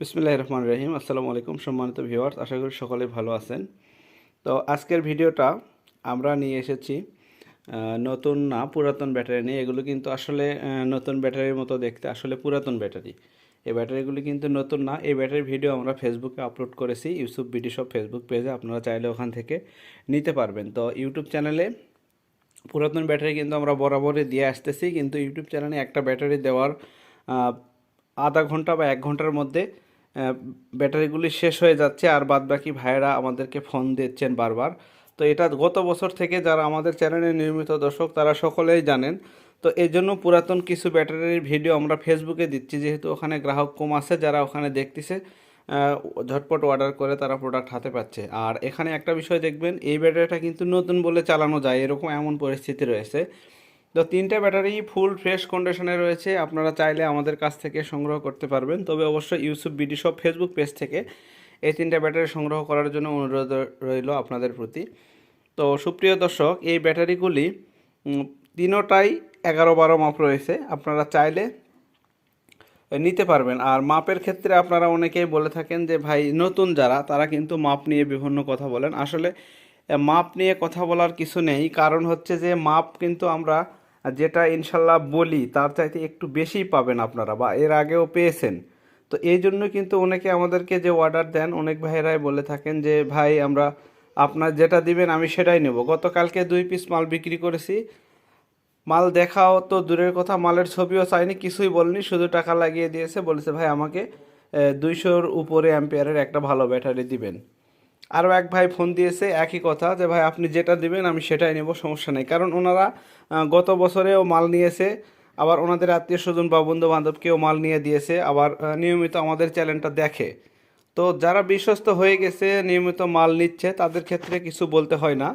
বিসমিল্লাহ রহমান রহিম আসসালামু আলাইকুম সম্মানিত ভিউয়ার্স, আশা করি সকলে ভালো আছেন। তো আজকের ভিডিওটা আমরা নিয়ে এসেছি নতুন না পুরাতন ব্যাটারি নিয়ে। এগুলো কিন্তু আসলে নতুন ব্যাটারির মতো দেখতে, আসলে পুরাতন ব্যাটারি। এই ব্যাটারিগুলি কিন্তু নতুন না। এই ব্যাটারির ভিডিও আমরা ফেসবুকে আপলোড করেছি, ইউসুফ বিডি সব ফেসবুক পেজে, আপনারা চাইলে ওখান থেকে নিতে পারবেন। তো ইউটিউব চ্যানেলে পুরাতন ব্যাটারি কিন্তু আমরা বরাবরই দিয়ে আসতেছি, কিন্তু ইউটিউব চ্যানেলে একটা ব্যাটারি দেওয়ার আধা ঘণ্টা বা এক ঘণ্টার মধ্যে ব্যাটারিগুলি শেষ হয়ে যাচ্ছে আর বাদ বাকি ভাইয়েরা আমাদেরকে ফোন দিচ্ছেন বারবার। তো এটা গত বছর থেকে যারা আমাদের চ্যানেলে নিয়মিত দর্শক, তারা সকলেই জানেন। তো এই জন্য পুরাতন কিছু ব্যাটারির ভিডিও আমরা ফেসবুকে দিচ্ছি। যেহেতু ওখানে গ্রাহক কম আছে, যারা ওখানে দেখতেছে ঝটপট অর্ডার করে তারা প্রোডাক্ট হাতে পাচ্ছে। আর এখানে একটা বিষয় দেখবেন, এই ব্যাটারিটা কিন্তু নতুন বলে চালানো যায়। এরকম এমন পরিস্থিতি রয়েছে তো তিনটা ব্যাটারি ফুল ফ্রেশ কন্ডিশনে রয়েছে। আপনারা চাইলে আমাদের কাছ থেকে সংগ্রহ করতে পারবেন। তবে অবশ্যই ইউসুফ বিডি সব ফেসবুক পেজ থেকে এই তিনটা ব্যাটারি সংগ্রহ করার জন্য অনুরোধ রইল আপনাদের প্রতি। তো সুপ্রিয় দর্শক, এই ব্যাটারিগুলি তিনোটাই এগারো বারো মাপ রয়েছে। আপনারা চাইলে নিতে পারবেন। আর মাপের ক্ষেত্রে আপনারা অনেকেই বলে থাকেন যে, ভাই, নতুন যারা, তারা কিন্তু মাপ নিয়ে বিভিন্ন কথা বলেন। আসলে মাপ নিয়ে কথা বলার কিছু নেই। কারণ হচ্ছে যে, মাপ কিন্তু আমরা যেটা ইনশাল্লাহ বলি, তার চাইতে একটু বেশিই পাবেন আপনারা বা এর আগেও পেয়েছেন। তো এই জন্য কিন্তু অনেকে আমাদেরকে যে অর্ডার দেন, অনেক ভাইয়েরাই বলে থাকেন যে, ভাই, আমরা আপনার যেটা দিবেন আমি সেটাই নেব। গতকালকে দুই পিস মাল বিক্রি করেছি। মাল দেখাও তো দূরের কথা, মালের ছবিও চাইনি, কিছুই বলনি, শুধু টাকা লাগিয়ে দিয়েছে। বলেছে, ভাই, আমাকে দুইশোর উপরে অ্যাম্পিয়ারের একটা ভালো ব্যাটারি দিবেন। আরও এক ভাই ফোন দিয়েছে, একই কথা যে, ভাই, আপনি যেটা দিবেন, আমি সেটাই নেব, সমস্যা নেই। কারণ ওনারা গত বছরেও মাল নিয়েছে, আবার ওনাদের আত্মীয় স্বজন বা বন্ধু বান্ধবকেও মাল নিয়ে দিয়েছে, আবার নিয়মিত আমাদের চ্যানেলটা দেখে। তো যারা বিশ্বস্ত হয়ে গেছে, নিয়মিত মাল নিচ্ছে, তাদের ক্ষেত্রে কিছু বলতে হয় না।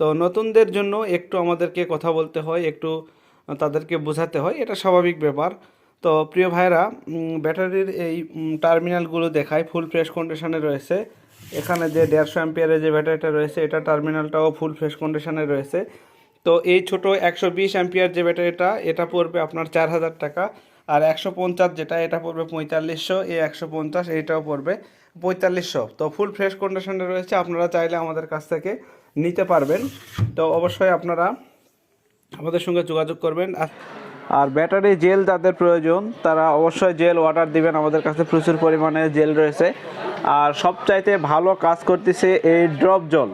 তো নতুনদের জন্য একটু আমাদেরকে কথা বলতে হয়, একটু তাদেরকে বোঝাতে হয়, এটা স্বাভাবিক ব্যাপার। তো প্রিয় ভাইরা ব্যাটারির এই টার্মিনালগুলো দেখায় ফুল ফ্রেশ কন্ডিশনে রয়েছে। এখানে যে দেড়শো অ্যাম্পিয়ারের যে ব্যাটারিটা রয়েছে, এটা টার্মিনালটাও ফুল ফ্রেশ কন্ডিশনে রয়েছে। তো এই ছোট একশো বিশ অ্যাম্পিয়ার যে ব্যাটারিটা, এটা পড়বে আপনার চার হাজার টাকা। আর একশো পঞ্চাশ যেটা, এটা পড়বে পঁয়তাল্লিশশো, এই একশো পঞ্চাশ এইটাও পড়বে পঁয়তাল্লিশশো। তো ফুল ফ্রেশ কন্ডিশনে রয়েছে, আপনারা চাইলে আমাদের কাছ থেকে নিতে পারবেন। তো অবশ্যই আপনারা আমাদের সঙ্গে যোগাযোগ করবেন। আর ব্যাটারি জেল যাদের প্রয়োজন, তারা অবশ্যই জেল অর্ডার দিবেন আমাদের কাছে, প্রচুর পরিমাণে জেল রয়েছে। আর সবচাইতে ভালো কাজ করতেছে এই ড্রপ জল।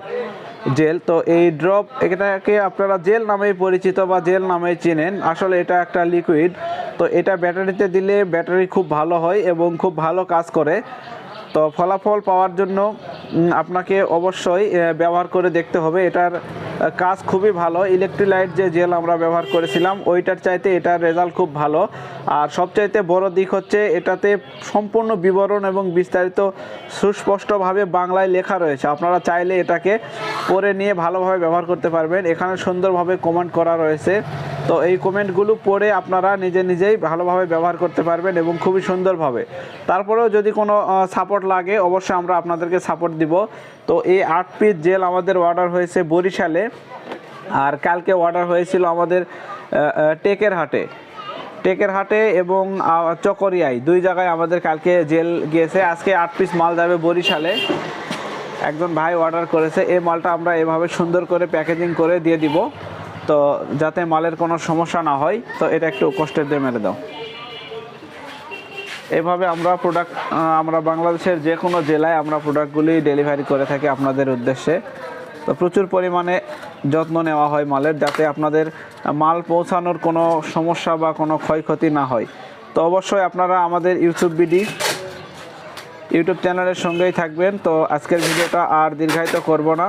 জেল। তো এই ড্রপ এটাকে আপনারা জেল নামেই পরিচিত বা জেল নামেই চেনেন। আসলে এটা একটা লিকুইড। তো এটা ব্যাটারিতে দিলে ব্যাটারি খুব ভালো হয় এবং খুব ভালো কাজ করে। তো ফলাফল পাওয়ার জন্য আপনাকে অবশ্যই ব্যবহার করে দেখতে হবে। এটার কাজ খুবই ভালো। ইলেকট্রিলাইট যে জেল আমরা ব্যবহার করেছিলাম, ওইটার চাইতে এটার রেজাল্ট খুব ভালো। আর সবচাইতে বড় দিক হচ্ছে এটাতে সম্পূর্ণ বিবরণ এবং বিস্তারিত সুস্পষ্টভাবে বাংলায় লেখা রয়েছে। আপনারা চাইলে এটাকে পরে নিয়ে ভালোভাবে ব্যবহার করতে পারবেন। এখানে সুন্দরভাবে কমান্ড করা রয়েছে। তো এই কমেন্টগুলো পড়ে আপনারা নিজে নিজেই ভালোভাবে ব্যবহার করতে পারবেন এবং খুবই সুন্দরভাবে। তারপরেও যদি কোনো সাপোর্ট লাগে, অবশ্যই আমরা আপনাদেরকে সাপোর্ট দিব। তো এই আট পিস জেল আমাদের অর্ডার হয়েছে বরিশালে। আর কালকে অর্ডার হয়েছিল আমাদের টেকের হাটে। টেকের হাটে এবং চকরিয়ায়। দুই জায়গায় আমাদের কালকে জেল গিয়েছে। আজকে আট পিস মাল যাবে বরিশালে। একজন ভাই অর্ডার করেছে। এই মালটা আমরা এভাবে সুন্দর করে প্যাকেজিং করে দিয়ে দিব। তো যাতে মালের কোনো সমস্যা না হয়, তো এটা একটু কষ্টের দিয়ে মেরে দাও। এভাবে আমরা প্রোডাক্ট আমরা বাংলাদেশের যে কোনো জেলায় আমরা প্রোডাক্টগুলি ডেলিভারি করে থাকি আপনাদের উদ্দেশ্যে। তো প্রচুর পরিমাণে যত্ন নেওয়া হয় মালের, যাতে আপনাদের মাল পৌঁছানোর কোনো সমস্যা বা কোনো ক্ষয়ক্ষতি না হয়। তো অবশ্যই আপনারা আমাদের ইউটিউব বিডি ইউটিউব চ্যানেলের সঙ্গেই থাকবেন। তো আজকের ভিডিওটা আর দীর্ঘায়িত করব না।